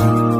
먹은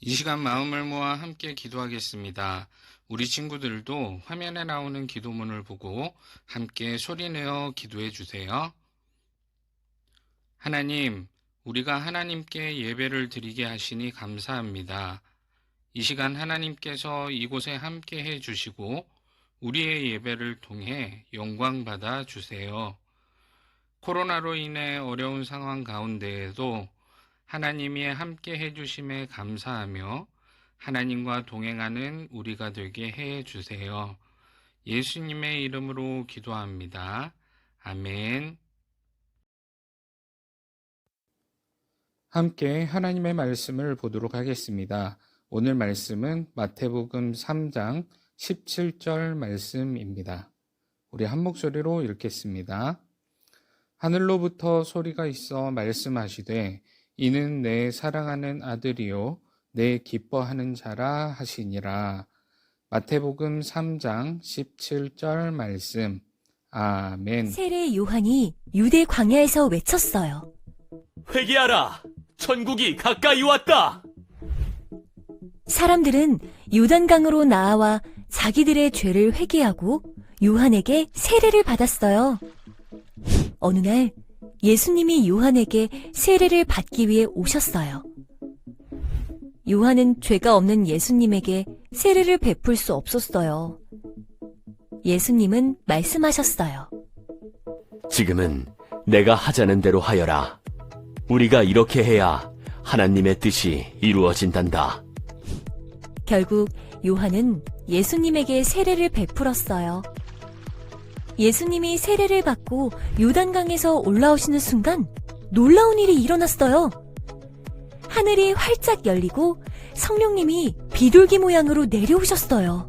이 시간 마음을 모아 함께 기도하겠습니다. 우리 친구들도 화면에 나오는 기도문을 보고 함께 소리내어 기도해 주세요. 하나님, 우리가 하나님께 예배를 드리게 하시니 감사합니다. 이 시간 하나님께서 이곳에 함께 해 주시고 우리의 예배를 통해 영광 받아 주세요. 코로나로 인해 어려운 상황 가운데에도 하나님이 함께 해주심에 감사하며 하나님과 동행하는 우리가 되게 해 주세요. 예수님의 이름으로 기도합니다. 아멘. 함께 하나님의 말씀을 보도록 하겠습니다. 오늘 말씀은 마태복음 3장 17절 말씀입니다. 우리 한 목소리로 읽겠습니다. 하늘로부터 소리가 있어 말씀하시되 이는 내 사랑하는 아들이요 내 기뻐하는 자라 하시니라. 마태복음 3장 17절 말씀. 아멘. 세례 요한이 유대 광야에서 외쳤어요. 회개하라! 천국이 가까이 왔다! 사람들은 요단강으로 나아와 자기들의 죄를 회개하고 요한에게 세례를 받았어요. 어느 날 예수님이 요한에게 세례를 받기 위해 오셨어요. 요한은 죄가 없는 예수님에게 세례를 베풀 수 없었어요. 예수님은 말씀하셨어요. 지금은 내가 하자는 대로 하여라. 우리가 이렇게 해야 하나님의 뜻이 이루어진단다. 결국 요한은 예수님에게 세례를 베풀었어요. 예수님이 세례를 받고 요단강에서 올라오시는 순간 놀라운 일이 일어났어요. 하늘이 활짝 열리고 성령님이 비둘기 모양으로 내려오셨어요.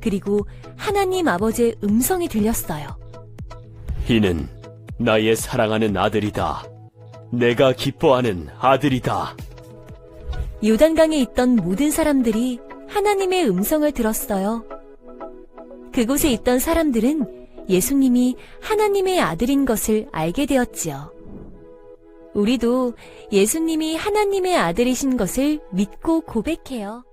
그리고 하나님 아버지의 음성이 들렸어요. 이는 나의 사랑하는 아들이다. 내가 기뻐하는 아들이다. 요단강에 있던 모든 사람들이 하나님의 음성을 들었어요. 그곳에 있던 사람들은 예수님이 하나님의 아들인 것을 알게 되었지요. 우리도 예수님이 하나님의 아들이신 것을 믿고 고백해요.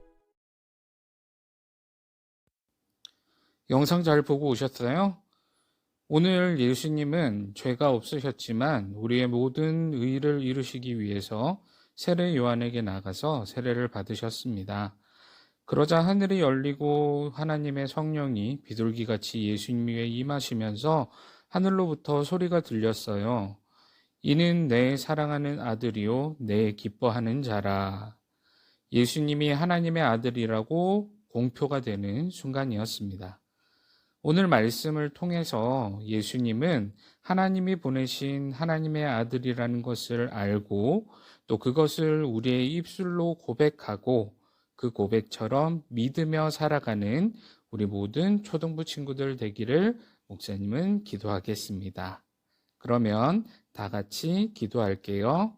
영상 잘 보고 오셨어요? 오늘 예수님은 죄가 없으셨지만 우리의 모든 의를 이루시기 위해서 세례 요한에게 나가서 세례를 받으셨습니다. 그러자 하늘이 열리고 하나님의 성령이 비둘기같이 예수님 위에 임하시면서 하늘로부터 소리가 들렸어요. 이는 내 사랑하는 아들이요, 내 기뻐하는 자라. 예수님이 하나님의 아들이라고 공표가 되는 순간이었습니다. 오늘 말씀을 통해서 예수님은 하나님이 보내신 하나님의 아들이라는 것을 알고 또 그것을 우리의 입술로 고백하고 그 고백처럼 믿으며 살아가는 우리 모든 초등부 친구들 되기를 목사님은 기도하겠습니다. 그러면 다 같이 기도할게요.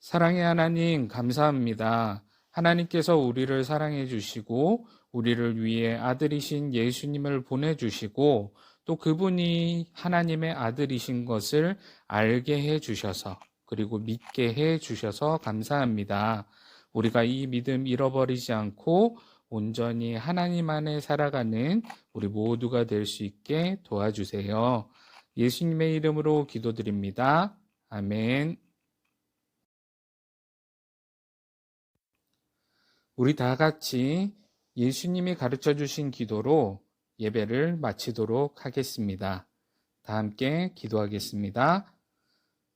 사랑의 하나님, 감사합니다. 하나님께서 우리를 사랑해 주시고, 우리를 위해 아들이신 예수님을 보내주시고, 또 그분이 하나님의 아들이신 것을 알게 해 주셔서, 그리고 믿게 해 주셔서 감사합니다. 우리가 이 믿음 잃어버리지 않고 온전히 하나님 안에 살아가는 우리 모두가 될 수 있게 도와주세요. 예수님의 이름으로 기도드립니다. 아멘. 우리 다 같이 예수님이 가르쳐 주신 기도로 예배를 마치도록 하겠습니다. 다 함께 기도하겠습니다.